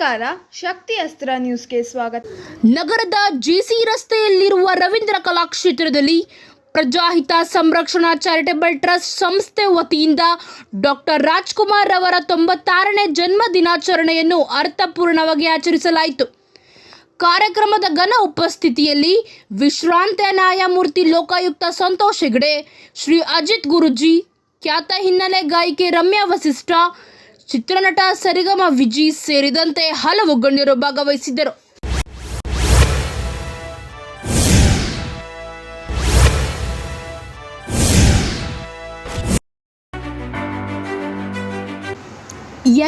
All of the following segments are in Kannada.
ನಮಸ್ಕಾರ, ಶಕ್ತಿ ಅಸ್ತ್ರ ನ್ಯೂಸ್ಗೆ ಸ್ವಾಗತ. ನಗರದ ಜೆಸಿ ರಸ್ತೆಯಲ್ಲಿರುವ ರವೀಂದ್ರ ಕಲಾಕ್ಷೇತ್ರದಲ್ಲಿ ಪ್ರಜಾಹಿತ ಸಂರಕ್ಷಣಾ ಚಾರಿಟೇಬಲ್ ಟ್ರಸ್ಟ್ ಸಂಸ್ಥೆ ವತಿಯಿಂದ ಡಾಕ್ಟರ್ ರಾಜ್ಕುಮಾರ್ ಅವರ ತೊಂಬತ್ತಾರನೇ ಜನ್ಮ ದಿನಾಚರಣೆಯನ್ನು ಅರ್ಥಪೂರ್ಣವಾಗಿ ಆಚರಿಸಲಾಯಿತು. ಕಾರ್ಯಕ್ರಮದ ಘನ ಉಪಸ್ಥಿತಿಯಲ್ಲಿ ವಿಶ್ರಾಂತ ನ್ಯಾಯಮೂರ್ತಿ ಲೋಕಾಯುಕ್ತ ಸಂತೋಷ್ ಹೆಗ್ಡೆ, ಶ್ರೀ ಅಜಿತ್ ಗುರುಜಿ, ಖ್ಯಾತ ಹಿನ್ನೆಲೆ ಗಾಯಕಿ ರಮ್ಯಾ ವಸಿಷ್ಠ ಚಿತ್ರನಟ ಸರಿಗಮ ವಿಜಿ ಸೇರಿದಂತೆ ಹಲವು ಗಣ್ಯರು ಭಾಗವಹಿಸಿದ್ದರು.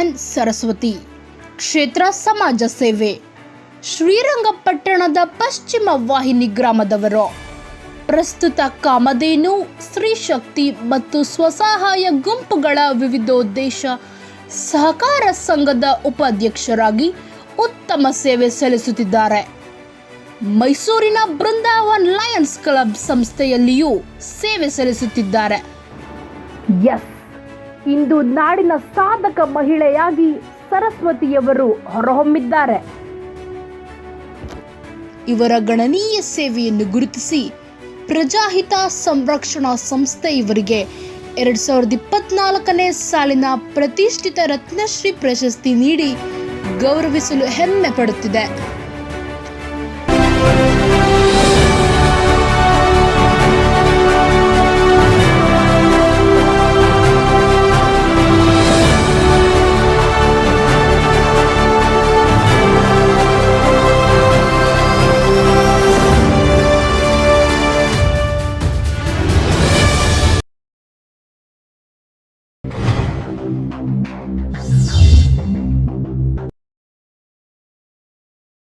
ಎನ್ ಸರಸ್ವತಿ, ಕ್ಷೇತ್ರ ಸಮಾಜ ಸೇವೆ, ಶ್ರೀರಂಗಪಟ್ಟಣದ ಪಶ್ಚಿಮ ವಾಹಿನಿ ಗ್ರಾಮದವರು. ಪ್ರಸ್ತುತ ಕಾಮಧೇನು ಸ್ತ್ರೀಶಕ್ತಿ ಮತ್ತು ಸ್ವಸಹಾಯ ಗುಂಪುಗಳ ವಿವಿಧೋದ್ದೇಶ ಸಹಕಾರ ಸಂಘದ ಉಪಾಧ್ಯಕ್ಷರಾಗಿ ಉತ್ತಮ ಸೇವೆ ಸಲ್ಲಿಸುತ್ತಿದ್ದಾರೆ. ಮೈಸೂರಿನ ಬೃಂದಾವನ್ ಲಯನ್ಸ್ ಕ್ಲಬ್ ಸಂಸ್ಥೆಯಲ್ಲಿಯೂ ಸೇವೆ ಸಲ್ಲಿಸುತ್ತಿದ್ದಾರೆ. ಎಸ್ ಇಂದು ನಾಡಿನ ಸಾಧಕ ಮಹಿಳೆಯಾಗಿ ಸರಸ್ವತಿಯವರು ಹೊರಹೊಮ್ಮಿದ್ದಾರೆ. ಇವರ ಗಣನೀಯ ಸೇವೆಯನ್ನು ಗುರುತಿಸಿ ಪ್ರಜಾಹಿತ ಸಂರಕ್ಷಣಾ ಸಂಸ್ಥೆ ಇವರಿಗೆ ಎರಡ್ ಸಾವಿರದ ಇಪ್ಪತ್ನಾಲ್ಕನೇ ಸಾಲಿನ ಪ್ರತಿಷ್ಠಿತ ರತ್ನಶ್ರೀ ಪ್ರಶಸ್ತಿ ನೀಡಿ ಗೌರವಿಸಲು ಹೆಮ್ಮೆ ಪಡುತ್ತಿದೆ.